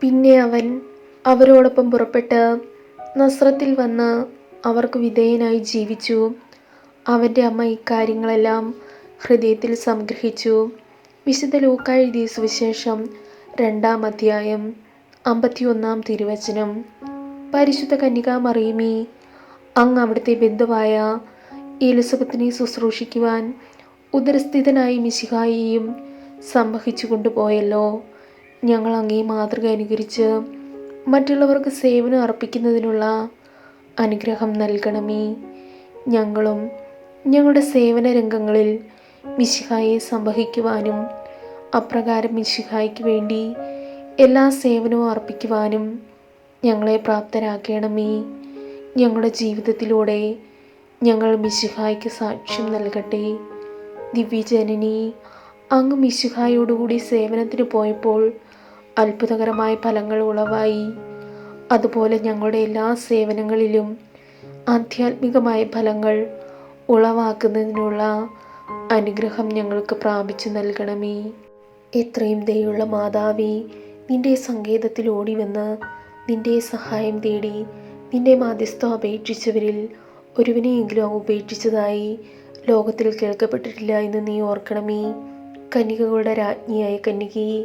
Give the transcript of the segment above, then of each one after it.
പിന്നെ അവൻ അവരോടൊപ്പം പുറപ്പെട്ട് നസ്രത്തിൽ വന്ന് അവർക്ക് വിധേയനായി ജീവിച്ചു. അവന്റെ അമ്മ ഇക്കാര്യങ്ങളെല്ലാം ഹൃദയത്തിൽ സംഗ്രഹിച്ചു. വിശുദ്ധ ലൂക്ക എഴുതിയ സുവിശേഷം രണ്ടാം അധ്യായം അമ്പത്തിയൊന്നാം തിരുവചനം. പരിശുദ്ധ കന്യകാ മറിയമേ അങ്ങ് അവിടുത്തെ ബന്ധുവായ എലിസബത്തിനെ ശുശ്രൂഷിക്കുവാൻ ഉദരസ്ഥിതനായി മിശിഹായിയും സംവഹിച്ചു കൊണ്ടുപോയല്ലോ. ഞങ്ങൾ അങ്ങേ മാതൃക അനുകരിച്ച് മറ്റുള്ളവർക്ക് സേവനം അർപ്പിക്കുന്നതിനുള്ള അനുഗ്രഹം നൽകണമേ. ഞങ്ങളും ഞങ്ങളുടെ സേവന രംഗങ്ങളിൽ മിശിഹായെ സംവഹിക്കുവാനും അപ്രകാരം മിശിഹായ്ക്ക് വേണ്ടി എല്ലാ സേവനവും അർപ്പിക്കുവാനും ഞങ്ങളെ പ്രാപ്തരാക്കണമേ. ഞങ്ങളുടെ ജീവിതത്തിലൂടെ ഞങ്ങൾ മിശിഹായ്ക്ക് സാക്ഷ്യം നൽകട്ടെ. ദിവ്യജനനി അങ്ങ് മിശിഹായോടുകൂടി സേവനത്തിന് പോയപ്പോൾ അത്ഭുതകരമായ ഫലങ്ങൾ ഉളവായി. അതുപോലെ ഞങ്ങളുടെ എല്ലാ സേവനങ്ങളിലും ആധ്യാത്മികമായ ഫലങ്ങൾ ഉളവാക്കുന്നതിനുള്ള അനുഗ്രഹം ഞങ്ങൾക്ക് പ്രാപിച്ചു നൽകണമേ. എത്രയും ദയുള്ള മാതാവി നിന്റെ സങ്കേതത്തിൽ ഓടി വന്ന് നിന്റെ സഹായം തേടി നിന്റെ മാധ്യസ്ഥം അപേക്ഷിച്ചവരിൽ ഒരുവിനെയെങ്കിലും ഉപേക്ഷിച്ചതായി ലോകത്തിൽ കേൾക്കപ്പെട്ടിട്ടില്ല എന്ന് നീ ഓർക്കണമേ. കന്യകകളുടെ രാജ്ഞിയായ കന്യകയെ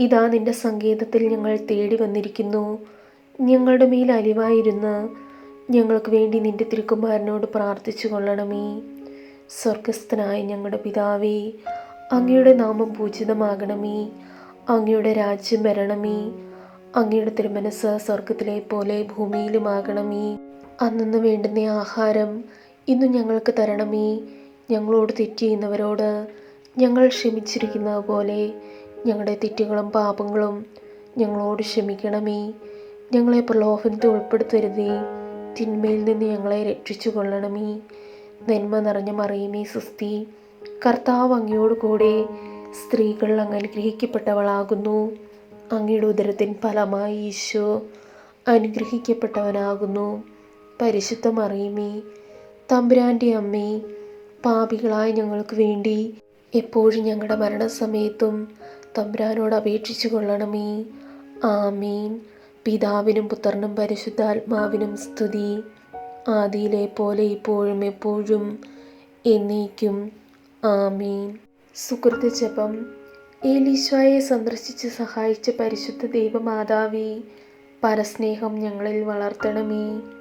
ഇതാ നിന്റെ സങ്കേതത്തിൽ ഞങ്ങൾ തേടി വന്നിരിക്കുന്നു. ഞങ്ങളുടെ മേൽ അലിവായിരുന്ന ഞങ്ങൾക്ക് വേണ്ടി നിന്റെ തിരുക്കുമാരനോട് പ്രാർത്ഥിച്ചു കൊള്ളണമേ. സ്വർഗസ്ഥനായ ഞങ്ങളുടെ പിതാവേ അങ്ങയുടെ നാമം പൂജിതമാകണമേ. അങ്ങയുടെ രാജ്യം വരണമേ. അങ്ങയുടെ തിരുമനസ് സ്വർഗത്തിലെ പോലെ ഭൂമിയിലുമാകണമേ. അന്നു വേണ്ടുന്ന ആഹാരം ഇന്ന് ഞങ്ങൾക്ക് തരണമേ. ഞങ്ങളോട് തെറ്റ് ചെയ്യുന്നവരോട് ഞങ്ങൾ ക്ഷമിച്ചിരിക്കുന്നത് പോലെ ഞങ്ങളുടെ തെറ്റുകളും പാപങ്ങളും ഞങ്ങളോട് ക്ഷമിക്കണമേ. ഞങ്ങളെ പ്രലോഭനത്തിൽ ഉൾപ്പെടുത്തരുതേ. തിന്മയിൽ നിന്ന് ഞങ്ങളെ രക്ഷിച്ചു കൊള്ളണമേ നന്മ നിറഞ്ഞ മറിയുമേ സുസ്തി കർത്താവ് അങ്ങയോട് കൂടെ സ്ത്രീകൾ അങ്ങ് അനുഗ്രഹിക്കപ്പെട്ടവളാകുന്നു. അങ്ങയുടെ ഉദരത്തിൻ ഫലമായി ഈശോ അനുഗ്രഹിക്കപ്പെട്ടവനാകുന്നു. പരിശുദ്ധ മറിയമേ തമ്പുരാന്റെ അമ്മേ പാപികളായ ഞങ്ങൾക്ക് വേണ്ടി എപ്പോഴും ഞങ്ങളുടെ മരണസമയത്തും തമ്പുരാനോട് അപേക്ഷിച്ചു കൊള്ളണമേ. ആമീൻ. പിതാവിനും പുത്രനും പരിശുദ്ധാത്മാവിനും സ്തുതി. ആദിയിലെ പോലെ ഇപ്പോഴും എപ്പോഴും എന്നേക്കും. ആമീൻ. സുഹൃത്ത് ജപം. ഏലീശോയെ സന്ദർശിച്ച് സഹായിച്ച പരിശുദ്ധ ദൈവമാതാവേ പരസ്നേഹം ഞങ്ങളിൽ വളർത്തണമേ.